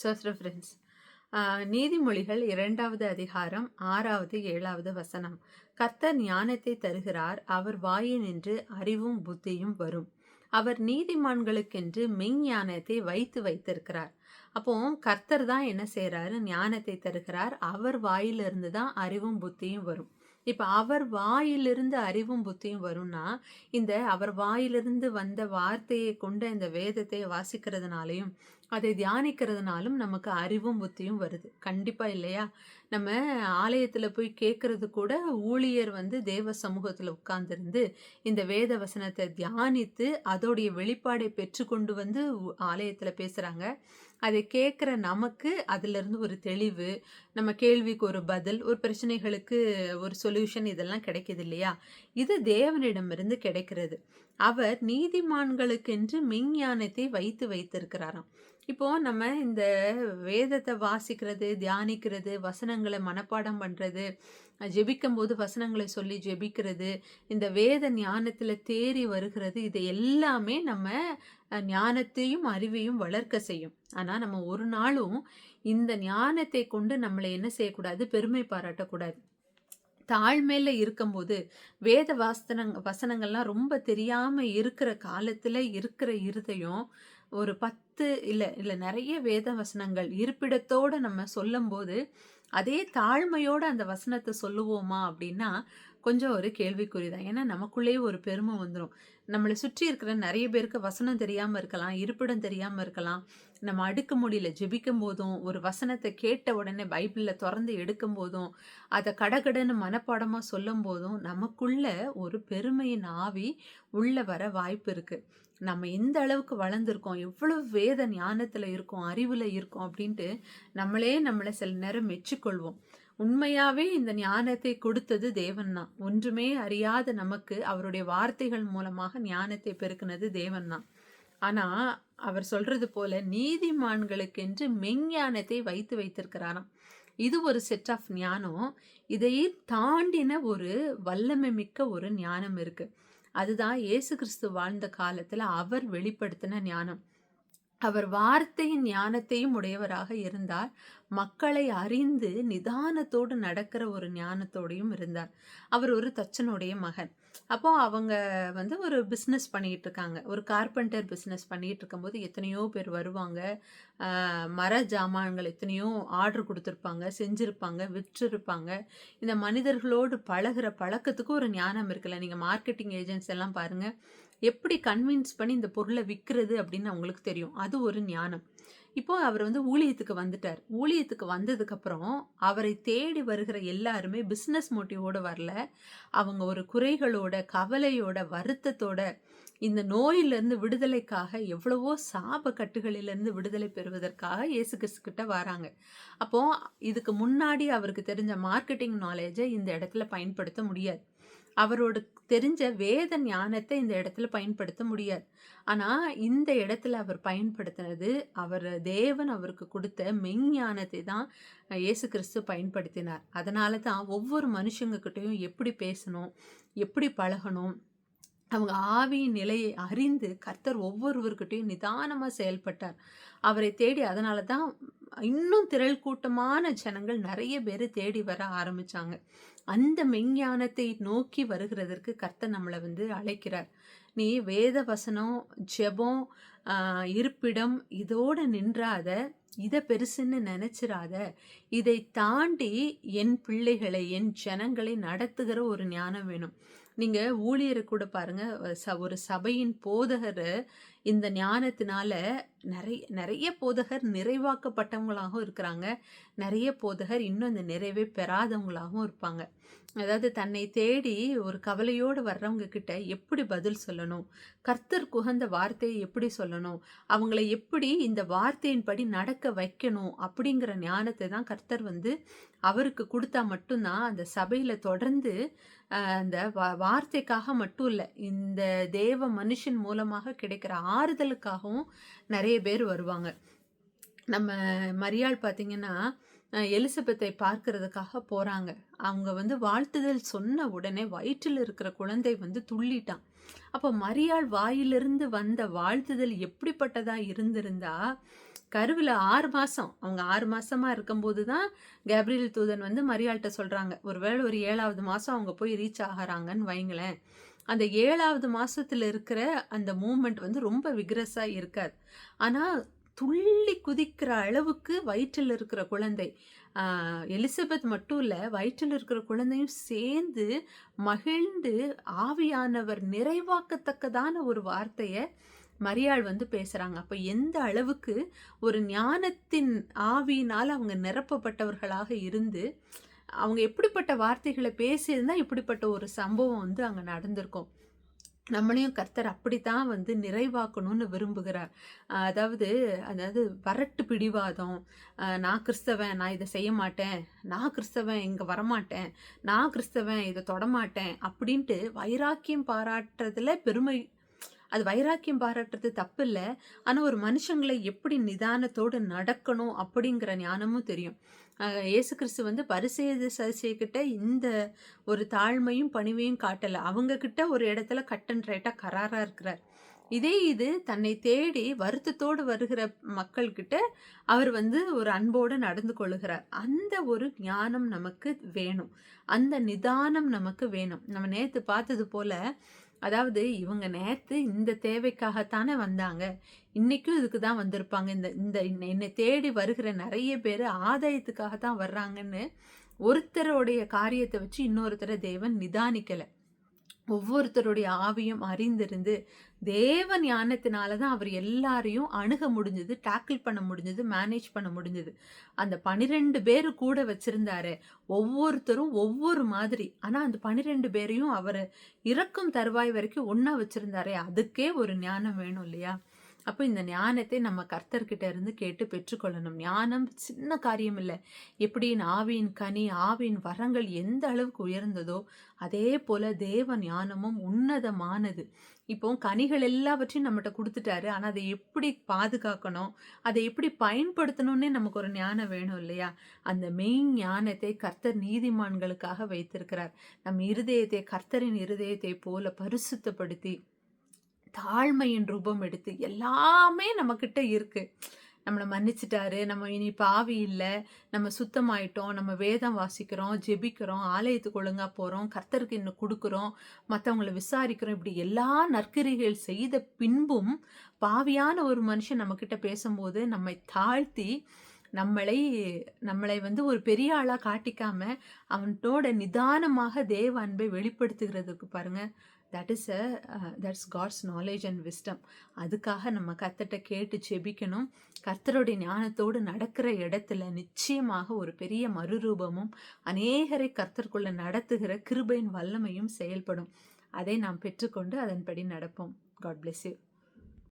சோஸ்ர friends நீதிமொழிகள் இரண்டாவது அதிகாரம் ஆறாவது ஏழாவது வசனம். கர்த்தர் ஞானத்தை தருகிறார் அவர் வாயினின்று அறிவும் புத்தியும் வரும். அவர் நீதிமான்களுக்கென்று மெய்ஞானத்தை வைத்து வைத்திருக்கிறார். அப்போ கர்த்தர் தான் என்ன செய்கிறாரு ஞானத்தை தருகிறார் அவர் வாயிலிருந்து தான் அறிவும் புத்தியும் வரும். இப்போ அவர் வாயிலிருந்து அறிவும் புத்தியும் வரும்னா இந்த அவர் வாயிலிருந்து வந்த வார்த்தையை கொண்ட இந்த வேதத்தை வாசிக்கிறதுனாலையும் அதை தியானிக்கிறதுனாலும் நமக்கு அறிவும் புத்தியும் வருது. கண்டிப்பாக இல்லையா? நம்ம ஆலயத்தில் போய் கேட்குறது கூட ஊழியர் வந்து தேவ சமூகத்தில் உட்கார்ந்துருந்து இந்த வேத வசனத்தை தியானித்து அதோடைய வெளிப்பாடை பெற்று கொண்டு வந்து ஆலயத்தில் பேசுகிறாங்க அதை கேட்குற நமக்கு அதிலிருந்து ஒரு தெளிவு நம்ம கேள்விக்கு ஒரு பதில் ஒரு பிரச்சனைகளுக்கு ஒரு சொல்யூஷன் இதெல்லாம் கிடைக்குது இல்லையா? இது தேவனிடமிருந்து கிடைக்கிறது. அவர் நீதிமான்களுக்கென்று மெஞ்ஞானத்தை வைத்து வைத்திருக்கிறாராம். இப்போ நம்ம இந்த வேதத்தை வாசிக்கிறது தியானிக்கிறது வசனங்களை மனப்பாடம் பண்ணுறது ஜெபிக்கும் போது வசனங்களை சொல்லி ஜெபிக்கிறது இந்த வேத ஞானத்தில் தேறி வருகிறது இது எல்லாமே நம்ம ஞானத்தையும் அறிவையும் வளர்க்க செய்யும். ஆனால் நம்ம ஒரு நாளும் இந்த ஞானத்தை கொண்டு நம்மளை என்ன செய்யக்கூடாது? பெருமை பாராட்டக்கூடாது. தாழ்மையில் இருக்கும்போது வேத வாசனங் வசனங்கள்லாம் ரொம்ப தெரியாமல் இருக்கிற காலத்தில் இருக்கிற இருதயம் ஒரு பத்து இல்லை இல்லை நிறைய வேத வசனங்கள் இருப்பிடத்தோடு நம்ம சொல்லும்போது அதே தாழ்மையோடு அந்த வசனத்தை சொல்லுவோமா அப்படின்னா கொஞ்சம் ஒரு கேள்விக்குறி தான். ஏன்னா நமக்குள்ளேயே ஒரு பெருமை வந்துடும் நம்மளை சுற்றி இருக்கிற நிறைய பேருக்கு வசனம் தெரியாமல் இருக்கலாம் இருப்பிடம் தெரியாமல் இருக்கலாம். நம்ம அடுக்க முடியல ஜெபிக்கும் போதும் ஒரு வசனத்தை கேட்ட உடனே பைபிளில் திறந்து எடுக்கும் போதும் அதை கடகடன்னு மனப்பாடமாக சொல்லும் போதும் நமக்குள்ள ஒரு பெருமையின் ஆவி உள்ளே வர வாய்ப்பு இருக்குது நம்ம எந்த அளவுக்கு வளர்ந்துருக்கோம் எவ்வளவு வேத ஞானத்தில் இருக்கோம் அறிவில் இருக்கோம் அப்படின்ட்டு நம்மளே நம்மளை சில நேரம் மெச்சிக்கொள்வோம். உண்மையாகவே இந்த ஞானத்தை கொடுத்தது தேவன் தான் ஒன்றுமே அறியாத நமக்கு அவருடைய வார்த்தைகள் மூலமாக ஞானத்தை பெருக்குனது தேவன் தான் ஆனால் அவர் சொல்கிறது போல நீதிமான்களுக்கென்று மெஞ்ஞானத்தை வைத்து வைத்திருக்கிறாராம். இது ஒரு செட் ஆஃப் ஞானம். இதையே தாண்டின ஒரு வல்லமை மிக்க ஒரு ஞானம் இருக்குது அதுதான் இயேசு கிறிஸ்து வாழ்ந்த காலத்தில் அவர் வெளிப்படுத்தின ஞானம். அவர் வார்த்தையின் ஞானத்தையும் உடையவராக இருந்தார். மக்களை அறிந்து நிதானத்தோடு நடக்கிற ஒரு ஞானத்தோடையும் இருந்தார். அவர் ஒரு தச்சனுடைய மகன். அப்போ அவங்க வந்து ஒரு பிஸ்னஸ் பண்ணிட்டு இருக்காங்க. ஒரு கார்பெண்டர் பிஸ்னஸ் பண்ணிட்டு இருக்கும்போது எத்தனையோ பேர் வருவாங்க. மர ஜாமான்கள் எத்தனையோ ஆர்டர் கொடுத்துருப்பாங்க செஞ்சுருப்பாங்க விற்றுருப்பாங்க. இந்த மனிதர்களோடு பழகுற பழக்கத்துக்கு ஒரு ஞானம் இருக்குல்ல. நீங்கள் மார்க்கெட்டிங் ஏஜென்ட்ஸ் எல்லாம் பாருங்கள் எப்படி கன்வின்ஸ் பண்ணி இந்த பொருளை விற்கிறது அப்படின்னு அவங்களுக்கு தெரியும். அது ஒரு ஞானம். இப்போ அவர் வந்து ஊழியத்துக்கு வந்துட்டார். ஊழியத்துக்கு வந்ததுக்கப்புறம் அவரை தேடி வருகிற எல்லாருமே பிஸ்னஸ் மோட்டிவோட வரல. அவங்க ஒரு குறைகளோட கவலையோட வருத்தத்தோட இந்த நோயிலிருந்து விடுதலைக்காக எவ்வளவோ சாப கட்டுகளிலிருந்து விடுதலை பெறுவதற்காக இயேசு கிறிஸ்து கிட்ட வராங்க. அப்போது இதுக்கு முன்னாடி அவருக்கு தெரிஞ்ச மார்க்கெட்டிங் நாலேஜை இந்த இடத்துல பயன்படுத்த முடியாது. அவரோட தெரிஞ்ச வேத ஞானத்தை இந்த இடத்துல பயன்படுத்த முடியாது. ஆனால் இந்த இடத்துல அவர் பயன்படுத்தினது அவர் தேவன் அவருக்கு கொடுத்த மெய்ஞானத்தை தான் இயேசு கிறிஸ்து பயன்படுத்தினார். அதனால தான் ஒவ்வொரு மனுஷங்கக்கிட்டையும் எப்படி பேசணும் எப்படி பழகணும் அவங்க ஆவியின் நிலையை அறிந்து கர்த்தர் ஒவ்வொருவர்கிட்டையும் நிதானமாக செயல்பட்டார். அவரை தேடி அதனால தான் இன்னும் திரள் கூட்டமான ஜனங்கள் நிறைய பேர் தேடி வர ஆரம்பிச்சாங்க. அந்த மெஞ்ஞானத்தை நோக்கி வருகிறதற்கு கர்த்தர் நம்மளை வந்து அழைக்கிறார். நீ வேத வசனம் ஜெபம் இருப்பிடம் இதோடு நின்றாத இதை பெருசுன்னு நினச்சிடாத இதை தாண்டி என் பிள்ளைகளை என் ஜனங்களை நடத்துகிற ஒரு ஞானம் வேணும். நீங்கள் ஊழியரை கூட பாருங்கள் ச- ஒரு சபையின் போதகர் இந்த ஞானத்தினால நிறைய நிறைய போதகர் நிறைவாக்கப்பட்டவங்களாகவும் இருக்கிறாங்க. நிறைய போதகர் இன்னும் அந்த நிறைவே பெறாதவங்களாகவும் இருப்பாங்க. அதாவது தன்னை தேடி ஒரு கவலையோடு வர்றவங்க கிட்ட எப்படி பதில் சொல்லணும்? கர்த்தர் குகந்த வார்த்தையை எப்படி சொல்லணும்? அவங்கள எப்படி இந்த வார்த்தையின்படி நடக்க வைக்கணும் அப்படிங்கிற ஞானத்தை தான் கர்த்தர் வந்து அவருக்கு கொடுத்தா மட்டும்தான் அந்த சபையில் தொடர்ந்து அந்த வார்த்தைக்காக மட்டும் இல்லை இந்த தேவ மனுஷன் மூலமாக கிடைக்கிற ஆறுதலுக்காகவும் நிறைய பேர் வருவாங்க. நம்ம மரியாள் பார்த்தீங்கன்னா எலிசபெத்தை பார்க்கறதுக்காக போகிறாங்க அவங்க வந்து வாழ்த்துதல் சொன்ன உடனே வயிற்றில் இருக்கிற குழந்தை வந்து துள்ளிட்டான். அப்போ மரியாள் வாயிலிருந்து வந்த வாழ்த்துதல் எப்படிப்பட்டதாக இருந்திருந்தா கருவில் ஆறு மாதம் அவங்க ஆறு மாதமாக இருக்கும்போது தான் கேப்ரியல் தூதன் வந்து மரியாள்கிட்ட சொல்கிறாங்க ஒருவேளை ஒரு ஏழாவது மாதம் அவங்க போய் ரீச் ஆகிறாங்கன்னு வைங்களேன். அந்த ஏழாவது மாதத்தில் இருக்கிற அந்த மூமெண்ட் வந்து ரொம்ப விக்ரஸாக இருக்காது. ஆனால் துள்ளி குதிக்கிற அளவுக்கு வயிற்றில் இருக்கிற குழந்தை எலிசபெத் மட்டும் இல்லை வயிற்றில் இருக்கிற குழந்தையும் சேர்ந்து மகிழ்ந்து ஆவியானவர் நிறைவாக்கத்தக்கதான ஒரு வார்த்தையை மரியாள் வந்து பேசுகிறாங்க அப்போ எந்த அளவுக்கு ஒரு ஞானத்தின் ஆவியினால் அவங்க நிரப்பப்பட்டவர்களாக இருந்து அவங்க எப்படிப்பட்ட வார்த்தைகளை பேசியிருந்தால் இப்படிப்பட்ட ஒரு சம்பவம் வந்து அங்கே நடந்திருக்கும். நம்மளையும் கர்த்தர் அப்படித்தான் வந்து நிறைவாக்கணும்னு விரும்புகிறார். அதாவது அதாவது வரட்டு பிடிவாதம் நான் கிறிஸ்தவன் நான் இதை செய்ய மாட்டேன் நான் கிறிஸ்தவன் இங்கே வரமாட்டேன் நான் கிறிஸ்தவன் இதை தொடமாட்டேன் அப்படின்ட்டு வைராக்கியம் பாராட்டுறதுல பெருமை அது வைராக்கியம் பாராட்டுறது தப்பு இல்லை ஆனால் ஒரு மனுஷங்களை எப்படி நிதானத்தோடு நடக்கணும் அப்படிங்கிற ஞானமும் தெரியும். ஏசு இயேசு கிறிஸ்து வந்து பரிசெய்து சரிசைக்கிட்ட இந்த ஒரு தாழ்மையும் பணிவையும் காட்டலை. அவங்கக்கிட்ட ஒரு இடத்துல கட் அண்ட் ரைட்டாக கராராக இருக்கிறார். இதே இது தன்னை தேடி வருத்தத்தோடு வருகிற மக்கள்கிட்ட அவர் வந்து ஒரு அன்போடு நடந்து கொள்ளுகிறார். அந்த ஒரு ஞானம் நமக்கு வேணும். அந்த நிதானம் நமக்கு வேணும். நம்ம நேற்று பார்த்தது போல அதாவது இவங்க நேற்று இந்த தேவைக்காகத்தானே வந்தாங்க. இன்றைக்கும் இதுக்கு தான் வந்திருப்பாங்க. இந்த இந்த என்னை என்னை தேடி வருகிற நிறைய பேர் ஆதாயத்துக்காக தான் வர்றாங்கன்னு ஒருத்தருடைய காரியத்தை வச்சு இன்னொருத்தரை தேவன் நிதானிக்கலை. ஒவ்வொருத்தருடைய ஆவியும் அறிந்திருந்து தேவ ஞானத்தினால தான் அவர் எல்லாரையும் அணுக முடிஞ்சது டேக்கிள் பண்ண முடிஞ்சது மேனேஜ் பண்ண முடிஞ்சது. அந்த பனிரெண்டு பேர் கூட வச்சிருந்தாரு. ஒவ்வொருத்தரும் ஒவ்வொரு மாதிரி. ஆனால் அந்த பனிரெண்டு பேரையும் அவர் இறக்கும் தருவாய் வரைக்கும் ஒன்றா வச்சிருந்தாரே. அதுக்கே ஒரு ஞானம் வேணும் இல்லையா? அப்போ இந்த ஞானத்தை நம்ம கர்த்தர்கிட்ட இருந்து கேட்டு பெற்றுக்கொள்ளணும். ஞானம் சின்ன காரியம் இல்லை எப்படி ஆவியின் கனி ஆவியின் வரங்கள் எந்த அளவுக்கு உயர்ந்ததோ அதே போல தேவ ஞானமும் உன்னதமானது. இப்போ கனிகள் எல்லாவற்றையும் நம்மகிட்ட கொடுத்துட்டாரு. ஆனால் அதை எப்படி பாதுகாக்கணும்? அதை எப்படி பயன்படுத்தணும்னே நமக்கு ஒரு ஞானம் வேணும் இல்லையா? அந்த மெயின் ஞானத்தை கர்த்தர் நீதிமான்களுக்காக வைத்திருக்கிறார். நம் இருதயத்தை கர்த்தரின் இருதயத்தை போல பரிசுத்தப்படுத்தி தாழ்மையின் ரூபம் எடுத்து எல்லாமே நம்மக்கிட்ட இருக்குது நம்மளை மன்னிச்சிட்டாரு நம்ம இனி பாவி இல்லை நம்ம சுத்தமாயிட்டோம் நம்ம வேதம் வாசிக்கிறோம் ஜெபிக்கிறோம் ஆலயத்துக்கு ஒழுங்காக போகிறோம் கர்த்தருக்கு இன்னும் கொடுக்குறோம் மற்றவங்களை விசாரிக்கிறோம் இப்படி எல்லா நற்கிரிகள் செய்த பின்பும் பாவியான ஒரு மனுஷன் நம்மக்கிட்ட பேசும்போது நம்மை தாழ்த்தி நம்மளை நம்மளை வந்து ஒரு பெரிய ஆளாக காட்டிக்காம அவனோட நிதானமாக தேவ அன்பை வெளிப்படுத்துகிறதுக்கு பாருங்கள் that is a that's God's knowledge and wisdom அதுக்காக நம்ம கர்த்தர்ட்ட கேட்டு செபிக்கணும் கர்த்தருடைய ஞானத்தோடு நடக்கிற இடத்துல நிச்சயமாக ஒரு பெரிய மறுரூபமும் அநேகரை கர்த்தருக்குள்ள நடத்துகிற கிருபையின் வல்லமையும் செயல்படும். அதை நாம் பெற்றுக்கொண்டு அதன்படி நடப்போம். God bless you